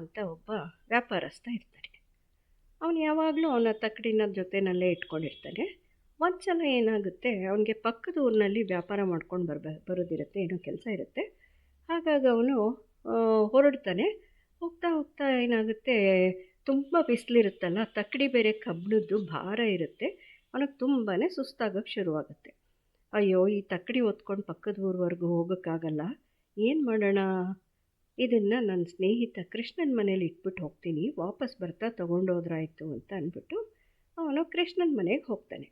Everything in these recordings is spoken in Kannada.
ಅಂತ ಒಬ್ಬ ವ್ಯಾಪಾರಸ್ಥ ಇರ್ತಾನೆ ಅವನು ಯಾವಾಗಲೂ ಅವನ ತಕ್ಕಡಿನ ಜೊತೆನಲ್ಲೇ ಇಟ್ಕೊಂಡಿರ್ತಾನೆ. ಒಂದು ಸಲ ಏನಾಗುತ್ತೆ, ಅವನಿಗೆ ಪಕ್ಕದ ಊರಿನಲ್ಲಿ ವ್ಯಾಪಾರ ಮಾಡ್ಕೊಂಡು ಬರ್ಬ, ಬರೋದಿರುತ್ತೆ, ಏನೋ ಕೆಲಸ ಇರುತ್ತೆ. ಹಾಗಾಗಿ ಅವನು ಹೊರಡ್ತಾನೆ. ಹೋಗ್ತಾ ಹೋಗ್ತಾ ಏನಾಗುತ್ತೆ, ತುಂಬ ಬಿಸಿಲಿರುತ್ತಲ್ಲ, ತಕ್ಕಡಿ ಬೇರೆ ಕಬ್ಬಿಣದ್ದು ಭಾರ ಇರುತ್ತೆ. ಅವನಿಗೆ ತುಂಬಾ ಸುಸ್ತಾಗೋಕ್ಕೆ ಶುರುವಾಗುತ್ತೆ. ಅಯ್ಯೋ, ಈ ತಕ್ಕಡಿ ಹೊತ್ಕೊಂಡು ಪಕ್ಕದ ಊರವರೆಗೂ ಹೋಗೋಕ್ಕಾಗಲ್ಲ. ಏನು ಮಾಡೋಣ? ಇದನ್ನು ನನ್ನ ಸ್ನೇಹಿತ ಕೃಷ್ಣನ ಮನೇಲಿ ಇಟ್ಬಿಟ್ಟು ಹೋಗ್ತೀನಿ, ವಾಪಸ್ ಬರ್ತಾ ತೊಗೊಂಡೋದ್ರಾಯಿತು ಅಂತ ಅಂದ್ಬಿಟ್ಟು ಅವನು ಕೃಷ್ಣನ ಮನೆಗೆ ಹೋಗ್ತಾನೆ.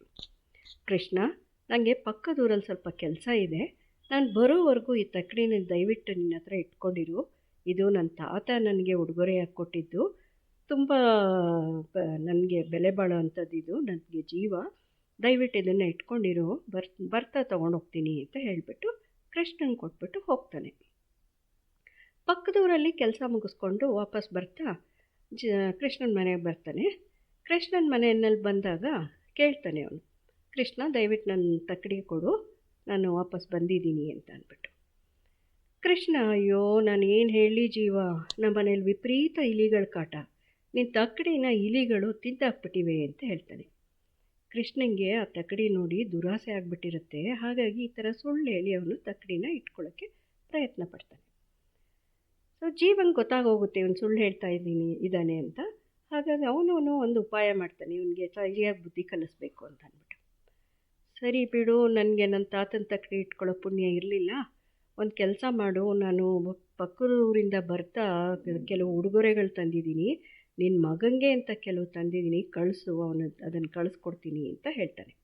ಕೃಷ್ಣ ನನಗೆ ಪಕ್ಕದೂರಲ್ಲಿ ಸ್ವಲ್ಪ ಕೆಲಸ ಇದೆ. ನಾನು ಬರೋವರೆಗೂ ಈ ತಕ್ಕಡಿನ ದಯವಿಟ್ಟು ನಿನ್ನ ಹತ್ರ ಇಟ್ಕೊಂಡಿರು. ಇದು ನನ್ನ ತಾತ ನನಗೆ ಉಡುಗೊರೆಯಾಗಿ ಕೊಟ್ಟಿದ್ದು. ತುಂಬ ನನಗೆ ಬೆಲೆ ಬಾಳೋ ಅಂಥದ್ದು ಇದು ನನಗೆ ಜೀವ. ದಯವಿಟ್ಟು ಇದನ್ನು ಇಟ್ಕೊಂಡಿರು. ಬರ್, ಬರ್ತಾ ತೊಗೊಂಡೋಗ್ತೀನಿ ಅಂತ ಹೇಳಿಬಿಟ್ಟು ಕೃಷ್ಣನ್ ಕೊಟ್ಬಿಟ್ಟು ಹೋಗ್ತಾನೆ. ಪಕ್ಕದೂರಲ್ಲಿ ಕೆಲಸ ಮುಗಿಸ್ಕೊಂಡು ವಾಪಸ್ ಬರ್ತಾ, ಜ, ಕೃಷ್ಣನ ಮನೆಗೆ ಬರ್ತಾನೆ. ಕೃಷ್ಣನ ಮನೆಯಲ್ಲಿ ಬಂದಾಗ ಕೇಳ್ತಾನೆ ಅವನು, ಕೃಷ್ಣ, ದಯವಿಟ್ಟು ನನ್ನ ತಕ್ಕಡಿ ಕೊಡು, ನಾನು ವಾಪಸ್ ಬಂದಿದ್ದೀನಿ ಅಂತ ಅಂದ್ಬಿಟ್ಟು. ಕೃಷ್ಣ, ಅಯ್ಯೋ, ನಾನು ಏನು ಹೇಳಿ ಜೀವ, ನಮ್ಮ ಮನೇಲಿ ವಿಪರೀತ ಇಲಿಗಳ ಕಾಟ. ನಿನ್ನ ತಕ್ಕಡಿನ ಇಲಿಗಳು ತಿಂದಾಕ್ಬಿಟ್ಟಿವೆ ಅಂತ ಹೇಳ್ತಾನೆ. ಕೃಷ್ಣನಿಗೆ ಆ ತಕ್ಕಡಿ ನೋಡಿ ದುರಾಸೆ ಆಗಿಬಿಟ್ಟಿರುತ್ತೆ. ಹಾಗಾಗಿ ಈ ಥರ ಸುಳ್ಳು ಹೇಳಿ ಅವನು ತಕ್ಕಡಿನ ಇಟ್ಕೊಳ್ಳೋಕ್ಕೆ ಪ್ರಯತ್ನ ಪಡ್ತಾನೆ. ಸೊ ಜೀವನ್ ಗೊತ್ತಾಗೋಗುತ್ತೆ, ಇವನು ಸುಳ್ಳು ಹೇಳ್ತಾ ಇದ್ದೀನಿ, ಇದ್ದಾನೆ ಅಂತ. ಹಾಗಾಗಿ ಅವನು ಒಂದು ಉಪಾಯ ಮಾಡ್ತಾನೆ, ಇವನಿಗೆ ಸರಿಯಾಗಿ ಬುದ್ಧಿ ಕಲಿಸ್ಬೇಕು ಅಂತ ಅಂದ್ಬಿಟ್ಟು. ಸರಿ ಬಿಡು, ನನಗೆ ನನ್ನ ತಾತನ ತಕ್ಕಡಿ ಇಟ್ಕೊಳ್ಳೋ ಪುಣ್ಯ ಇರಲಿಲ್ಲ. ಒಂದು ಕೆಲಸ ಮಾಡು, ನಾನು ಪಕ್ಕದೂರಿಂದ ಬರ್ತಾ ಕೆಲವು ಉಡುಗೊರೆಗಳು ತಂದಿದ್ದೀನಿ. ನಿನ್ನ ಮಗನಿಗೆ ಅಂತ ಕೆಲವು ತಂದಿದ್ದೀನಿ, ಕಳಿಸು, ಅವನು ಅದನ್ನು ಕಳಿಸ್ಕೊಡ್ತೀನಿ ಅಂತ ಹೇಳ್ತಾನೆ.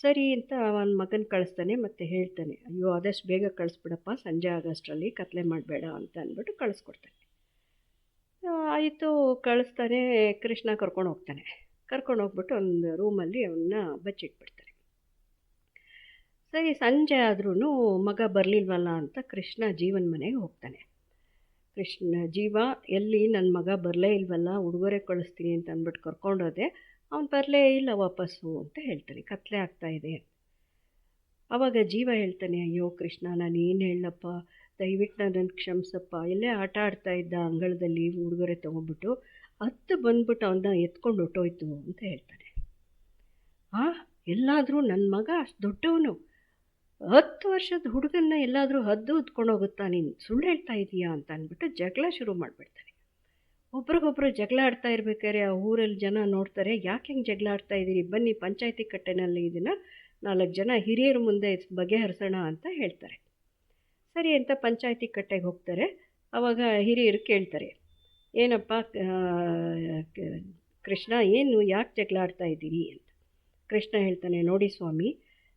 ಸರಿ ಅಂತ ಅವನ ಮಗನ ಕಳಿಸ್ತಾನೆ, ಮತ್ತು ಹೇಳ್ತಾನೆ, ಅಯ್ಯೋ, ಆದಷ್ಟು ಬೇಗ ಕಳಿಸ್ಬಿಡಪ್ಪ, ಸಂಜೆ ಆಗೋಷ್ಟರಲ್ಲಿ ಕತ್ಲೆ ಮಾಡಬೇಡ ಅಂತ ಅಂದ್ಬಿಟ್ಟು ಕಳಿಸ್ಕೊಡ್ತಾನೆ. ಆಯಿತು, ಕಳಿಸ್ತಾನೆ, ಕೃಷ್ಣ ಕರ್ಕೊಂಡು ಹೋಗ್ತಾನೆ. ಕರ್ಕೊಂಡು ಹೋಗ್ಬಿಟ್ಟು ಒಂದು ರೂಮಲ್ಲಿ ಅವನ್ನ ಬಚ್ಚಿಟ್ಬಿಡ್ತಾನೆ. ಸರಿ, ಸಂಜೆ ಆದ್ರೂ ಮಗ ಬರಲಿಲ್ವಲ್ಲ ಅಂತ ಕೃಷ್ಣ ಜೀವನ ಮನೆಗೆ ಹೋಗ್ತಾನೆ. ಕೃಷ್ಣ, ಜೀವ, ಎಲ್ಲಿ ನನ್ನ ಮಗ ಬರಲೇ ಇಲ್ವಲ್ಲ, ಉಡುಗೊರೆ ಕಳಿಸ್ತೀನಿ ಅಂತ ಅಂದ್ಬಿಟ್ಟು ಕರ್ಕೊಂಡೋದೆ ಅವ್ನು ಬರಲೇ ಇಲ್ಲ ವಾಪಸ್ಸು ಅಂತ ಹೇಳ್ತಾನೆ ಆಗ್ತಾ ಇದೆ ಆವಾಗ ಜೀವ ಹೇಳ್ತಾನೆ, ಅಯ್ಯೋ ಕೃಷ್ಣ, ನಾನು ಏನು ಹೇಳಪ್ಪ ದಯವಿಟ್ಟು ನನ್ನನ್ನು ಕ್ಷಮಿಸಪ್ಪ. ಎಲ್ಲೇ ಆಟ ಆಡ್ತಾ ಇದ್ದ ಅಂಗಳದಲ್ಲಿ ಉಡುಗೊರೆ ತೊಗೊಂಡ್ಬಿಟ್ಟು ಹತ್ತು ಬಂದ್ಬಿಟ್ಟು ಅವನ್ನ ಎತ್ಕೊಂಡು ಹೊಟ್ಟೋಯ್ತು ಅಂತ ಹೇಳ್ತಾನೆ. ಆ, ಎಲ್ಲಾದರೂ ನನ್ನ ಮಗ ಅಷ್ಟು ದೊಡ್ಡವನು. ಹತ್ತು ವರ್ಷದ ಹುಡುಗನ್ನ ಎಲ್ಲಾದರೂ ಹದ್ದು ಹೋಗುತ್ತಾ ನೀನು ಸುಳ್ಳು ಹೇಳ್ತಾ ಇದೀಯಾ ಅಂತ ಅಂದ್ಬಿಟ್ಟು ಜಗಳ ಶುರು ಮಾಡಿಬಿಡ್ತಾನೆ. ಒಬ್ರಿಗೊಬ್ರು ಜಗಳ ಆಡ್ತಾ ಇರ್ಬೇಕಾದ್ರೆ ಆ ಊರಲ್ಲಿ ಜನ ನೋಡ್ತಾರೆ. ಯಾಕೆ ಹೆಂಗೆ ಜಗಳ ಆಡ್ತಾ ಇದ್ದೀರಿ? ಬನ್ನಿ ಪಂಚಾಯತಿ ಕಟ್ಟೆನಲ್ಲಿ ಇದನ್ನು ನಾಲ್ಕು ಜನ ಹಿರಿಯರ ಮುಂದೆ ಬಗೆಹರಿಸೋಣ ಅಂತ ಹೇಳ್ತಾರೆ. ಸರಿ ಅಂತ ಪಂಚಾಯತಿ ಕಟ್ಟೆಗೆ ಹೋಗ್ತಾರೆ. ಆವಾಗ ಹಿರಿಯರು ಕೇಳ್ತಾರೆ, ಏನಪ್ಪ ಕೃಷ್ಣ, ಏನು, ಯಾಕೆ ಜಗಳ ಆಡ್ತಾ ಇದ್ದೀರಿ ಅಂತ. ಕೃಷ್ಣ ಹೇಳ್ತಾನೆ, ನೋಡಿ ಸ್ವಾಮಿ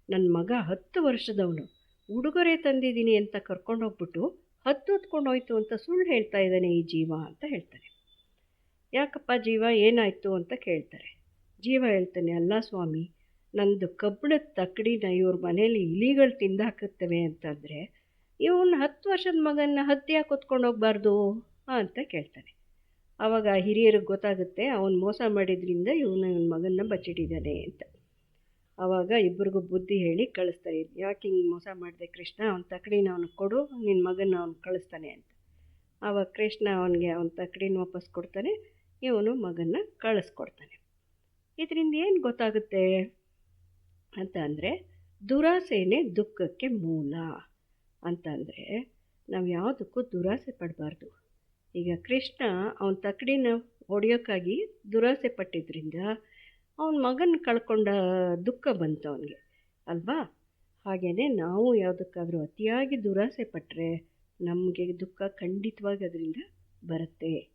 ನನ್ನ ಮಗ ಹತ್ತು ವರ್ಷದವನು. ಉಡುಗೊರೆ ತಂದಿದ್ದೀನಿ ಅಂತ ಕರ್ಕೊಂಡೋಗ್ಬಿಟ್ಟು ಹತ್ತು ಹೊತ್ಕೊಂಡು ಹೋಯ್ತು ಅಂತ ಸುಳ್ಳು ಹೇಳ್ತಾ ಇದ್ದಾನೆ ಈ ಜೀವ ಅಂತ ಹೇಳ್ತಾನೆ ಯಾಕಪ್ಪ ಜೀವ ಏನಾಯಿತು ಅಂತ ಕೇಳ್ತಾರೆ. ಜೀವ ಹೇಳ್ತಾನೆ, ಅಲ್ಲ ಸ್ವಾಮಿ, ನಂದು ಕಬ್ಬಿಣದ ತಕ್ಕಡಿನ ಇವ್ರ ಮನೇಲಿ ಇಲಿಗಳು ತಿಂದಾಕುತ್ತವೆ ಅಂತಂದರೆ ಇವನ್ನ ಹತ್ತು ವರ್ಷದ ಮಗನ ಹತ್ಯೆ ಕೂತ್ಕೊಂಡು ಹೋಗ್ಬಾರ್ದು? ಅಂತ ಕೇಳ್ತಾನೆ. ಆವಾಗ ಹಿರಿಯರಿಗೆ ಗೊತ್ತಾಗುತ್ತೆ, ಅವನು ಮೋಸ ಮಾಡಿದ್ರಿಂದ ಇವನು, ಇವನ ಮಗನ್ನ ಬಚ್ಚಿಟ್ಟಿದ್ದಾನೆ ಅಂತ. ಆವಾಗ ಇಬ್ಬರಿಗೂ ಬುದ್ಧಿ ಹೇಳಿ ಕಳಿಸ್ತಾರೆ, ಯಾಕೆ ಹಿಂಗೆ ಮೋಸ ಮಾಡಿದೆ ಕೃಷ್ಣ? ಅವನ ತಕ್ಕಡಿನ ಅವನಿಗೆ ಕೊಡು ನಿನ್ನ ಮಗನ ಅವನು ಕಳಿಸ್ತಾನೆ ಅಂತ. ಆವಾಗ ಕೃಷ್ಣ ಅವನಿಗೆ ಅವನ ತಕ್ಕಡಿನ ವಾಪಸ್ ಕೊಡ್ತಾನೆ. ಇವನು ಮಗನ್ನ ಕಳಿಸ್ಕೊಡ್ತಾನೆ. ಇದರಿಂದ ಏನು ಗೊತ್ತಾಗುತ್ತೆ ಅಂತ ಅಂದರೆ ದುರಾಸೆಯೇ ದುಃಖಕ್ಕೆ ಮೂಲ ಅಂತಂದರೆ ನಾವು ಯಾವುದಕ್ಕೂ ದುರಾಸೆ ಪಡಬಾರ್ದು. ಈಗ ಕೃಷ್ಣ ಅವನ ತಕ್ಕಡಿನ ಹೊಡೆಯೋಕ್ಕಾಗಿ ದುರಾಸೆ ಪಟ್ಟಿದ್ದರಿಂದ ಅವನ ಮಗನ ಕಳ್ಕೊಂಡ ದುಃಖ ಬಂತು ಅವನಿಗೆ, ಅಲ್ವಾ? ಹಾಗೆಯೇ ನಾವು ಯಾವುದಕ್ಕಾದರೂ ಅತಿಯಾಗಿ ದುರಾಸೆ ಪಟ್ಟರೆ ನಮಗೆ ದುಃಖ ಖಂಡಿತವಾಗಿ ಅದರಿಂದ ಬರುತ್ತೆ.